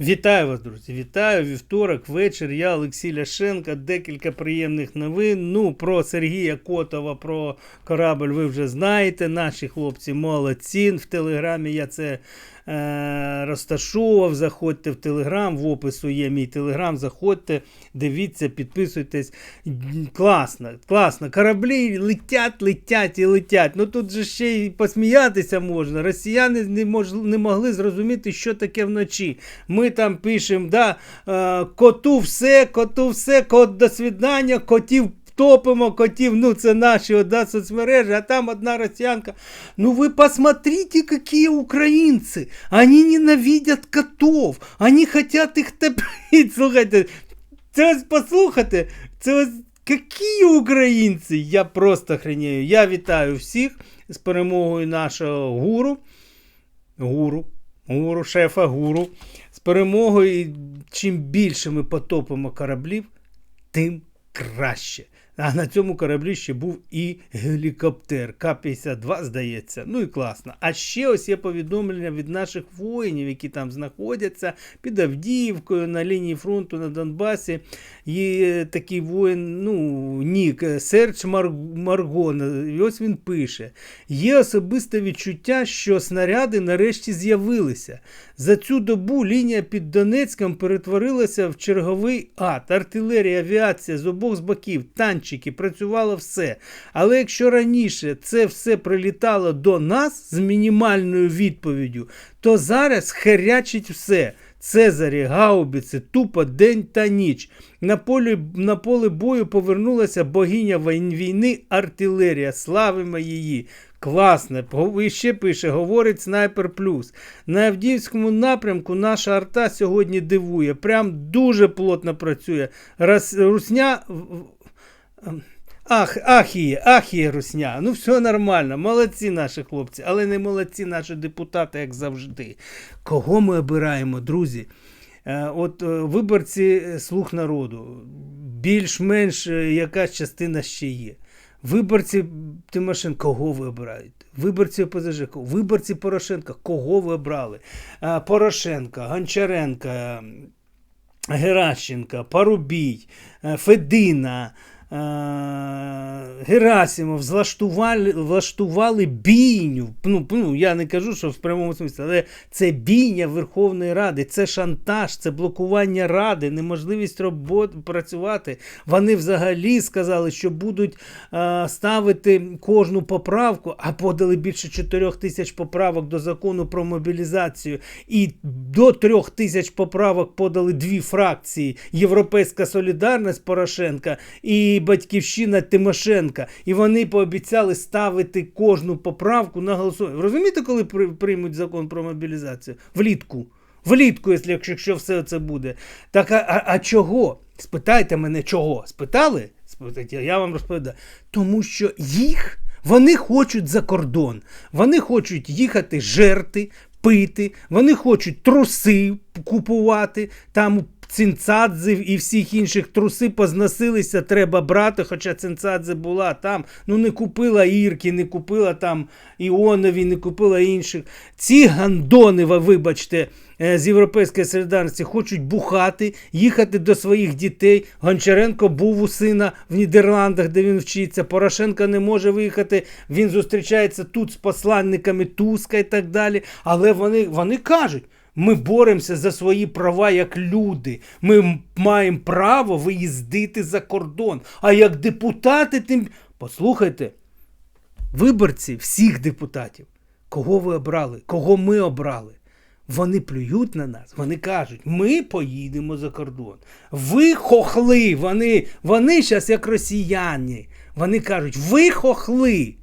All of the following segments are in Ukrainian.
Вітаю вас, друзі! Вітаю вівторок, вечір. Я Олексій Ляшенко. Декілька приємних новин. Ну, про Сергія Котова, про корабль ви вже знаєте. Наші хлопці молодці. В телеграмі я це розташовував. Заходьте в телеграм, в опису є мій телеграм. Заходьте, дивіться, підписуйтесь. Класно, класно. Кораблі летять, летять і летять. Ну тут же ще й посміятися можна. Росіяни не, мож, не могли зрозуміти, що таке вночі. Ми там пишемо, да, е, коту все, коту все, кот до свідання, котів. Топимо котів, ну це наші одна соцмережі, а там одна росіянка. Ну ви посмотрите, какие украинцы. Они ненавидят котов. Они хотят їх топити. Слухайте, це послухайте. Це ось які українці? Я просто хренею. Я вітаю всіх з перемогою нашого гуру. Гуру. Гуру, шефа гуру. З перемогою. Чим більше ми потопимо кораблів, тим краще. А на цьому кораблі ще був і гелікоптер К-52, здається. Ну і класно. А ще ось є повідомлення від наших воїнів, які там знаходяться під Авдіївкою на лінії фронту на Донбасі. Є такий воїн, ну, Нік, Серч Мар... Маргон. І ось він пише: є особисте відчуття, що снаряди нарешті з'явилися. За цю добу лінія під Донецьком перетворилася в черговий ад. Артилерія, авіація з обох з боків, танчики, працювало все. Але якщо раніше це все прилітало до нас з мінімальною відповіддю, то зараз херячить все. Цезарі, гаубіці, тупо день та ніч. На полі, на поле бою повернулася богиня війни артилерія. Славимо її. Класне. І ще пише, говорить Снайпер Плюс. На Авдіївському напрямку наша арта сьогодні дивує. Прям дуже плотно працює. Русня. Ах, ахіє, ахіє русня. Ну, все нормально. Молодці наші хлопці, але не молодці наші депутати, як завжди. Кого ми обираємо, друзі? Е, От е, виборці е, слуг народу, більш-менш якась частина ще є. Виборці Тимошенко, кого ви обираєте? Виборці ОПЗЖ, виборці Порошенка, кого ви обрали? Порошенка, Гончаренка, Геращенка, Парубій, Федина. Е, Герасимов влаштували, влаштували бійню. Ну, ну, я не кажу, що в прямому смислі, але це бійня Верховної Ради, це шантаж, це блокування ради, неможливість робот, працювати. Вони взагалі сказали, що будуть е, ставити кожну поправку, а подали більше 4 тисяч поправок до закону про мобілізацію. І до 3 тисяч поправок подали дві фракції: Європейська Солідарність Порошенка і Батьківщина Тимошенка. І вони пообіцяли ставити кожну поправку на голосування. Розумієте, коли приймуть закон про мобілізацію? Влітку. Влітку, якщо, все це буде. Так а, а, а чого? Спитайте мене, чого? Спитали? Спитайте, я вам розповідаю. Тому що їх вони хочуть за кордон. Вони хочуть їхати жерти, пити, вони хочуть труси купувати. Там у Цинцадзе і всіх інших труси позносилися, треба брати. Хоча Цинцадзе була там, ну не купила Ірки, не купила там Іонові, не купила інших. Ці гандони, ви вибачте, е, з Європейської солідарності хочуть бухати, їхати до своїх дітей. Гончаренко був у сина в Нідерландах, де він вчиться. Порошенко не може виїхати. Він зустрічається тут з посланниками Туска і так далі. Але вони, вони кажуть. Ми боремося за свої права як люди. Ми маємо право виїздити за кордон. А як депутати, тим. Послухайте, виборці всіх депутатів, кого ви обрали, кого ми обрали. Вони плюють на нас, вони кажуть, ми поїдемо за кордон. Ви хохли, вони, вони зараз як росіяни. Вони кажуть, ви хохли.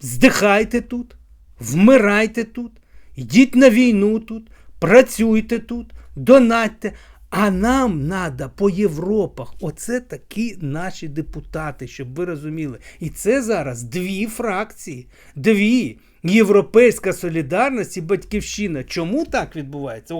Здихайте тут, вмирайте тут, йдіть на війну тут, працюйте тут, донатьте. А нам треба по Європах. Оце такі наші депутати, щоб ви розуміли. І це зараз дві фракції. Дві. Європейська солідарність і батьківщина. Чому так відбувається?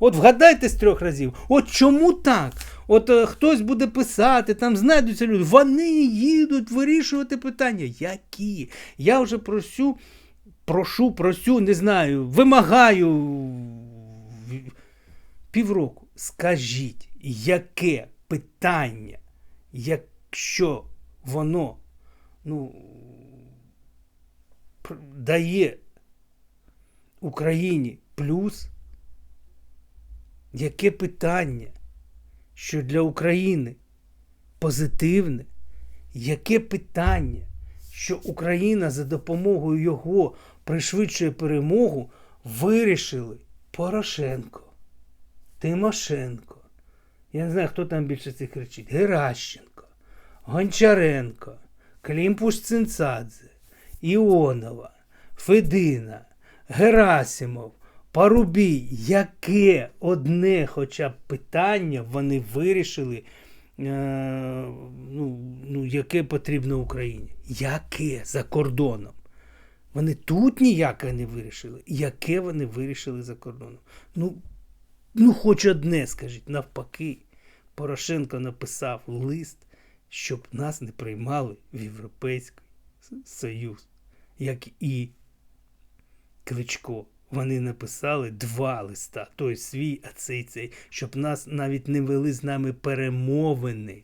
От вгадайте з трьох разів. От чому так? От е, хтось буде писати, там знайдуться люди. Вони їдуть вирішувати питання. Які? Я вже просю, прошу, просю, не знаю, вимагаю Півроку. Скажіть, яке питання, якщо воно ну, дає Україні плюс, яке питання, що для України позитивне, яке питання, що Україна за допомогою його пришвидшує перемогу, вирішили Порошенко, Тимошенко. Я не знаю, хто там більше цих кричить. Геращенко, Гончаренко, Клімпуш Цинцадзе, Іонова, Федина, Герасимов, Парубій. Яке одне хоча б питання вони вирішили, е, ну, ну, яке потрібно Україні? Яке за кордоном? Вони тут ніяке не вирішили. Яке вони вирішили за кордоном? Ну, ну хоч одне, скажіть, навпаки. Порошенко написав лист, щоб нас не приймали в Європейський Союз, як і Кличко. Вони написали два листа, той свій, а цей цей, щоб нас навіть не вели з нами перемовини.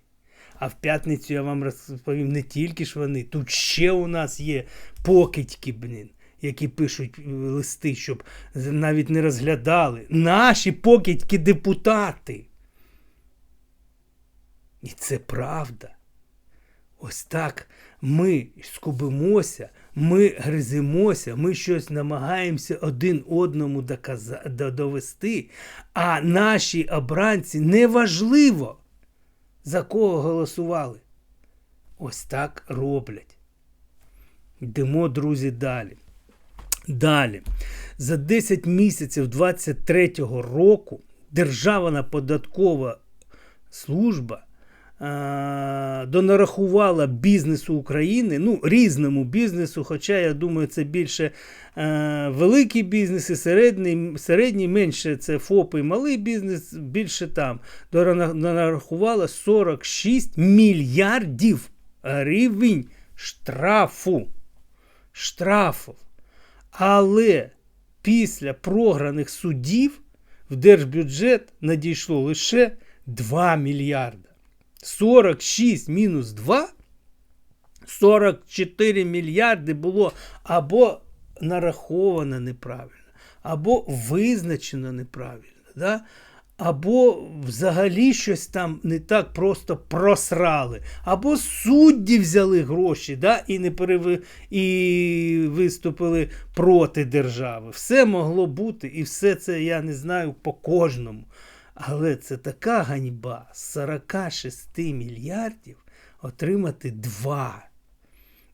А в п'ятницю я вам розповім не тільки ж вони, тут ще у нас є покидьки, блін, які пишуть е, листи, щоб навіть не розглядали. Наші покидьки депутати. І це правда. Ось так ми скубимося, ми гриземося, ми щось намагаємося один одному довести, а наші обранці неважливо, за кого голосували. Ось так роблять. Йдемо, друзі, далі. Далі. За 10 місяців 23-го року Державна податкова служба донарахувала бізнесу України, ну, різному бізнесу, хоча я думаю, це більше е, великий бізнес і середній, середній, менше це ФОП і малий бізнес, більше там. Дона- Донарахувала 46 мільярдів гривень штрафу. Штрафу. Але після програних судів в держбюджет надійшло лише 2 мільярда. 46 мінус 2 44 мільярди було або нараховано неправильно, або визначено неправильно. Да? Або взагалі щось там не так просто просрали, або судді взяли гроші да, і не переви... і виступили проти держави. Все могло бути, і все це я не знаю по кожному. Але це така ганьба з 46 мільярдів отримати 2.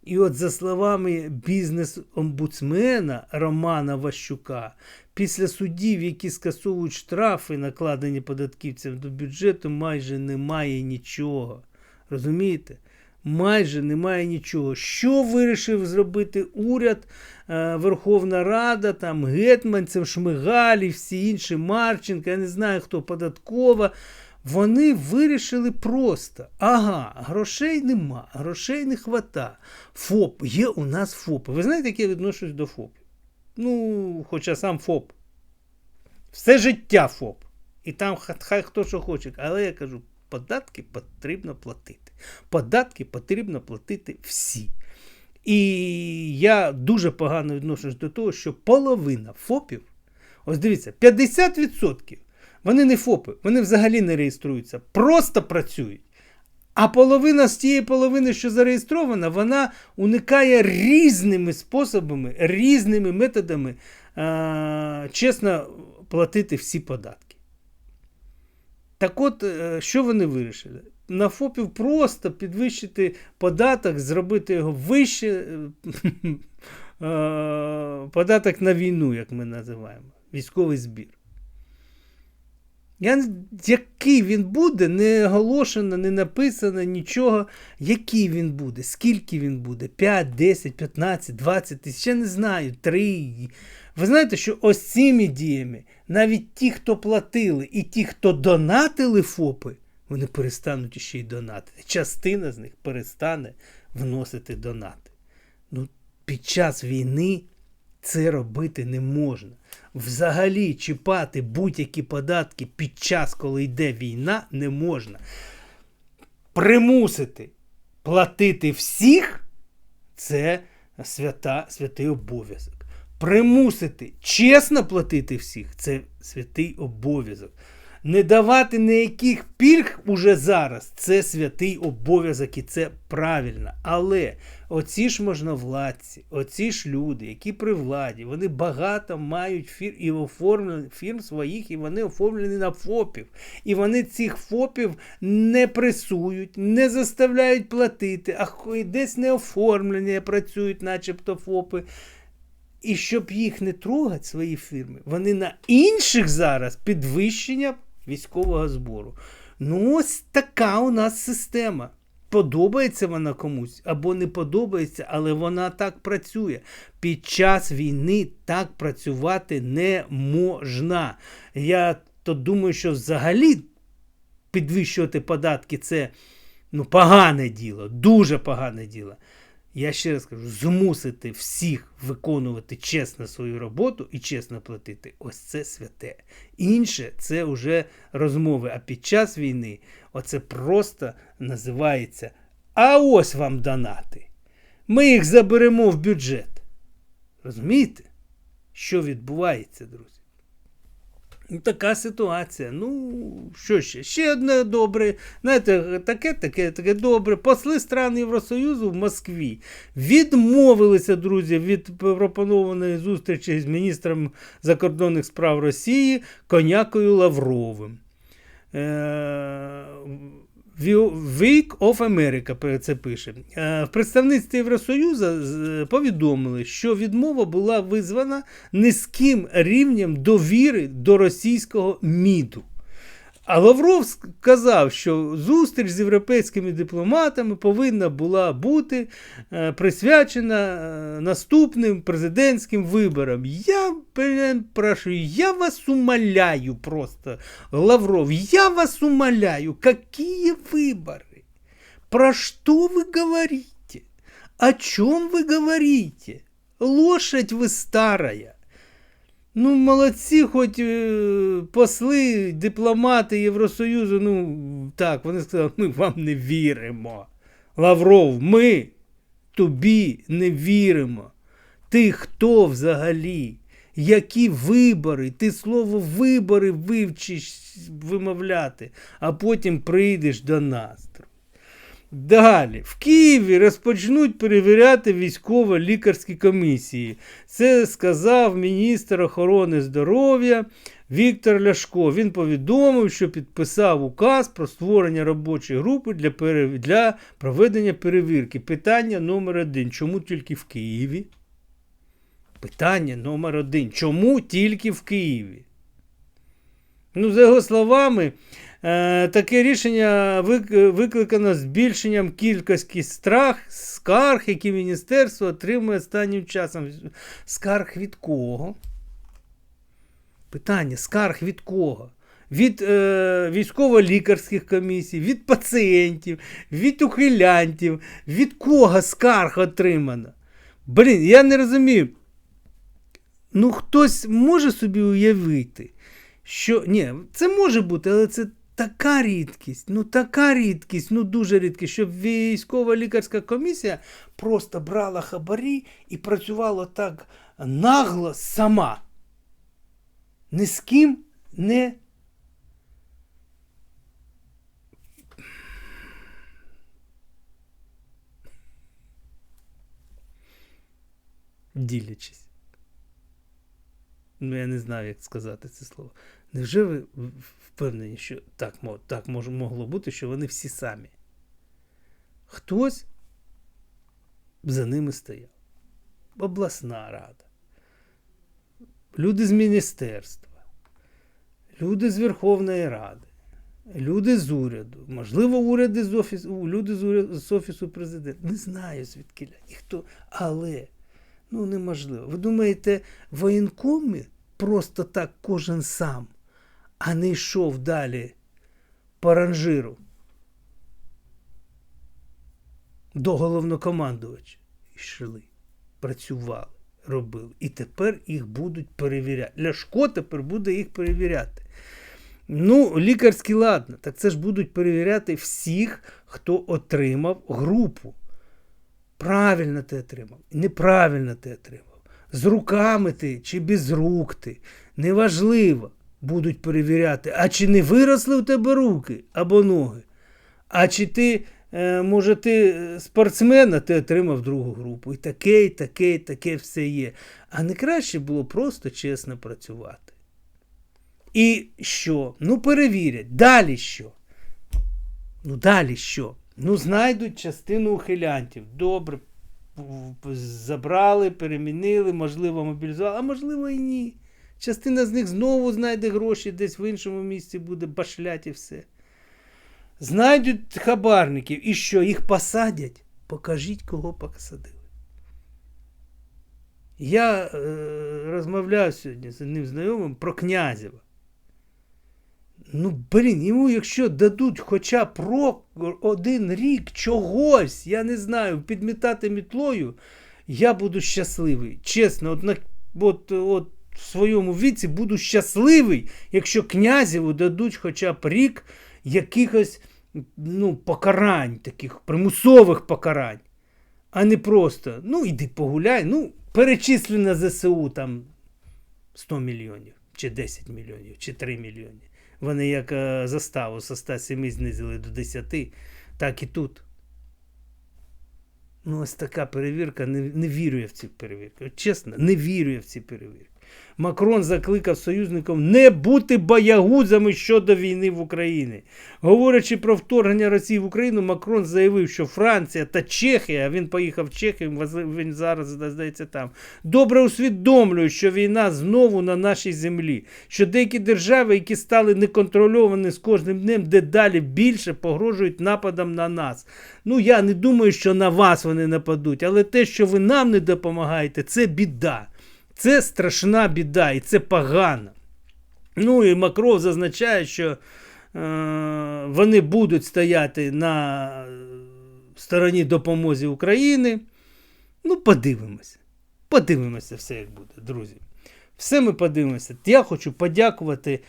І от за словами бізнес-омбудсмена Романа Ващука, після судів, які скасовують штрафи, накладені податківцям до бюджету, майже немає нічого. Розумієте? Майже немає нічого. Що вирішив зробити уряд, е, Верховна Рада, там Гетманцев, Шмигаль і всі інші, Марченко, я не знаю хто, податкова. Вони вирішили просто: ага, грошей нема, грошей не хвата. ФОП, є у нас ФОПи. Ви знаєте, як я відношусь до ФОПів? Ну, хоча сам ФОП. Все життя ФОП. І там хай хто що хоче. Але я кажу, податки потрібно платити. Податки потрібно платити всі. І я дуже погано відношусь до того, що половина ФОПів, ось дивіться, 50% вони не ФОПи, вони взагалі не реєструються, просто працюють. А половина з тієї половини, що зареєстрована, вона уникає різними способами, різними методами е- чесно платити всі податки. Так от, е, що вони вирішили? На ФОПів просто підвищити податок, зробити його вище, е, е, податок на війну, як ми називаємо, військовий збір. Я, який він буде, не оголошено, не написано нічого. Який він буде, скільки він буде? 5, 10, 15, 20 тисяч, я не знаю, 3. Ви знаєте, що ось цими діями навіть ті, хто платили, і ті, хто донатили ФОПи, вони перестануть ще й донатити. Частина з них перестане вносити донати. Ну, під час війни Це робити не можна. Взагалі чіпати будь-які податки під час, коли йде війна, не можна. Примусити платити всіх це свята, святий обов'язок. Примусити чесно платити всіх це святий обов'язок. Не давати ніяких пільг уже зараз це святий обов'язок і це правильно. Але оці ж можновладці, оці ж люди, які при владі, вони багато мають фір і оформлені фірм своїх, і вони оформлені на ФОПів. І вони цих ФОПів не пресують, не заставляють платити, а десь не оформлені, працюють, начебто ФОПи. І щоб їх не трогати, свої фірми, вони на інших зараз підвищення військового збору. Ну, ось така у нас система. Подобається вона комусь або не подобається, але вона так працює. Під час війни так працювати не можна. Я то думаю, що взагалі підвищувати податки це ну, погане діло, дуже погане діло. Я ще раз кажу, змусити всіх виконувати чесно свою роботу і чесно платити ось це святе. Інше це вже розмови. А під час війни оце просто називається. А ось вам донати. Ми їх заберемо в бюджет. Розумієте, що відбувається, друзі? Ну, Така ситуація. Ну, що ще? Ще одне добре. Знаєте, таке, таке, таке добре. Посли стран Євросоюзу в Москві відмовилися, друзі, від пропонованої зустрічі з міністром закордонних справ Росії Конякою Лавровим. Е- Week of America це пише. В представництві Євросоюзу повідомили, що відмова була визвана низьким рівнем довіри до російського МІДу. А Лавров сказав, що зустріч з європейськими дипломатами повинна була бути е, присвячена е, наступним президентським виборам. Я прошу, я вас умоляю просто, Лавров, я вас умоляю, какие выборы? Про что вы говорите? О чем вы говорите? Лошадь вы старая. Ну, молодці, хоч е, посли, дипломати Євросоюзу, ну так, вони сказали, ми вам не віримо. Лавров, ми тобі не віримо. Ти хто взагалі? Які вибори? Ти слово вибори вивчиш вимовляти, а потім прийдеш до нас. Далі, в Києві розпочнуть перевіряти військово-лікарські комісії. Це сказав міністр охорони здоров'я Віктор Ляшко. Він повідомив, що підписав указ про створення робочої групи для перев... для проведення перевірки. Питання номер один. Чому тільки в Києві? Питання номер один. Чому тільки в Києві? Ну, за його словами. Е, таке рішення викликано збільшенням кількості страх, скарг, які міністерство отримує останнім часом. Скарг від кого? Питання: скарг від кого? Від е, військово-лікарських комісій, від пацієнтів, від ухилянтів, від кого скарг отримано? Блін, я не розумію. Ну, хтось може собі уявити, що. Ні, це може бути, але це така рідкість, ну така рідкість, ну дуже рідкість, щоб військова лікарська комісія просто брала хабарі і працювала так нагло сама. Ні з ким не. Ділячись. Ну, я не знаю, як сказати це слово. Невже ви впевнені, що так так могло бути, що вони всі самі? Хтось за ними стояв. Обласна рада, люди з міністерства, люди з Верховної Ради, люди з уряду, можливо, уряди з офісу, люди з, уряду, з офісу президента. Не знаю, звідки ніхто. Але ну неможливо. Ви думаєте, воєнкоми просто так кожен сам? А не йшов далі по ранжиру до головнокомандувача. Йшли, працювали, робили. І тепер їх будуть перевіряти. Ляшко тепер буде їх перевіряти. Ну, лікарські ладно, так це ж будуть перевіряти всіх, хто отримав групу. Правильно ти отримав, неправильно ти отримав. З руками ти чи без рук ти. Неважливо, будуть перевіряти, а чи не виросли у тебе руки або ноги. А чи ти, е, може, ти спортсмен, а ти отримав другу групу. І таке, і таке, і таке все є. А не краще було просто чесно працювати. І що? Ну, перевірять. Далі що? Ну, далі що? Ну, знайдуть частину ухилянтів. Добре, забрали, перемінили, можливо, мобілізували, а можливо і ні. Частина з них знову знайде гроші, десь в іншому місці буде башлять і все. Знайдуть хабарників і що, їх посадять? Покажіть, кого посадили. Я е, розмовляв сьогодні з одним знайомим про Князєва. Ну, блін, йому, якщо дадуть хоча б рок, один рік чогось, я не знаю, підмітати мітлою, я буду щасливий. Чесно, от, от, от в своєму віці буду щасливий, якщо князеву дадуть хоча б рік якихось ну, покарань, таких примусових покарань, а не просто, ну, іди погуляй, ну, перечисли на ЗСУ там 100 мільйонів, чи 10 мільйонів, чи 3 мільйони. Вони як е, заставу со 107 знизили до 10, так і тут. Ну, ось така перевірка. Не, не вірю я в ці перевірки. От чесно, не вірю я в ці перевірки. Макрон закликав союзникам не бути боягузами щодо війни в Україні. Говорячи про вторгнення Росії в Україну, Макрон заявив, що Франція та Чехія, він поїхав в Чехію, він зараз здається там, добре усвідомлюють, що війна знову на нашій землі, що деякі держави, які стали неконтрольовані з кожним днем, дедалі більше погрожують нападом на нас. Ну я не думаю, що на вас вони нападуть, але те, що ви нам не допомагаєте, це біда. Це страшна біда і це погано. Ну і Макров зазначає, що е, вони будуть стояти на стороні допомоги України. Ну, подивимося. Подивимося все, як буде, друзі. Все ми подивимося. Я хочу подякувати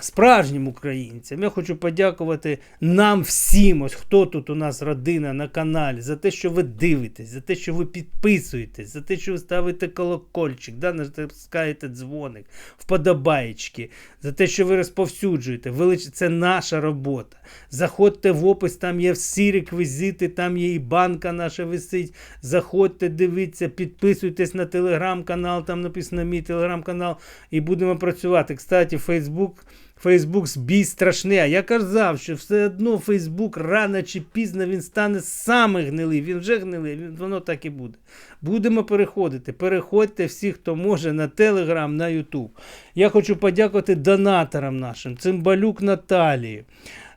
справжнім українцям. Я хочу подякувати нам всім, ось хто тут у нас родина на каналі, за те, що ви дивитесь, за те, що ви підписуєтесь, за те, що ви ставите колокольчик, да, натискаєте дзвоник, вподобаєчки, за те, що ви розповсюджуєте. Велич... Це наша робота. Заходьте в опис, там є всі реквізити, там є і банка наша висить. Заходьте, дивіться, підписуйтесь на телеграм-канал, там написано мій телеграм-канал, і будемо працювати. Кстати, Фейсбук. Фейсбук збій страшний. А я казав, що все одно Фейсбук рано чи пізно він стане саме гнилий. Він вже гнилий, він, воно так і буде. Будемо переходити. Переходьте всі, хто може, на Телеграм, на Ютуб. Я хочу подякувати донаторам нашим, Цимбалюк Наталії.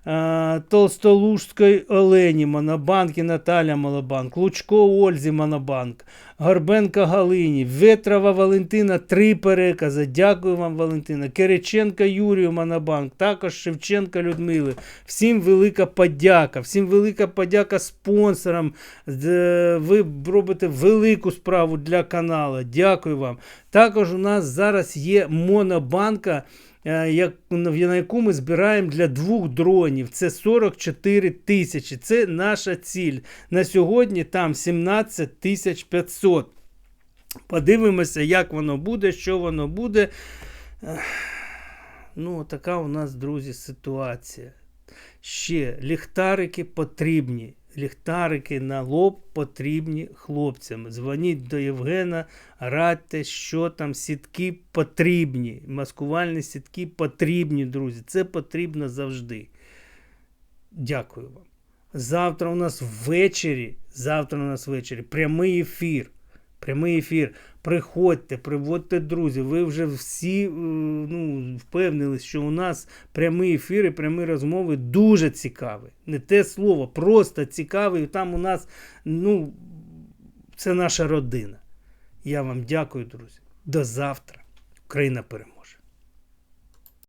е, Толстолужської Олені Монобанк і Наталя Монобанк, Лучко Ользі Монобанк, Горбенка Галині, Ветрова Валентина, три перекази. Дякую вам, Валентина. Кириченка Юрію Монобанк, також Шевченка Людмили. Всім велика подяка. Всім велика подяка спонсорам. Ви робите велику справу для каналу. Дякую вам. Також у нас зараз є монобанка е, на яку ми збираємо для двох дронів. Це 44 тисячі. Це наша ціль. На сьогодні там 17 тисяч 500. Подивимося, як воно буде, що воно буде. Ну, така у нас, друзі, ситуація. Ще ліхтарики потрібні. Ліхтарики на лоб потрібні хлопцям. Дзвоніть до Євгена, радьте, що там сітки потрібні. Маскувальні сітки потрібні, друзі. Це потрібно завжди. Дякую вам. Завтра у нас ввечері, завтра у нас ввечері прямий ефір. Прямий ефір. Приходьте, приводьте друзів. Ви вже всі е, ну, впевнились, що у нас прямі ефіри, прямі розмови дуже цікаві. Не те слово, просто цікаві. Там у нас, ну, це наша родина. Я вам дякую, друзі. До завтра. Україна переможе.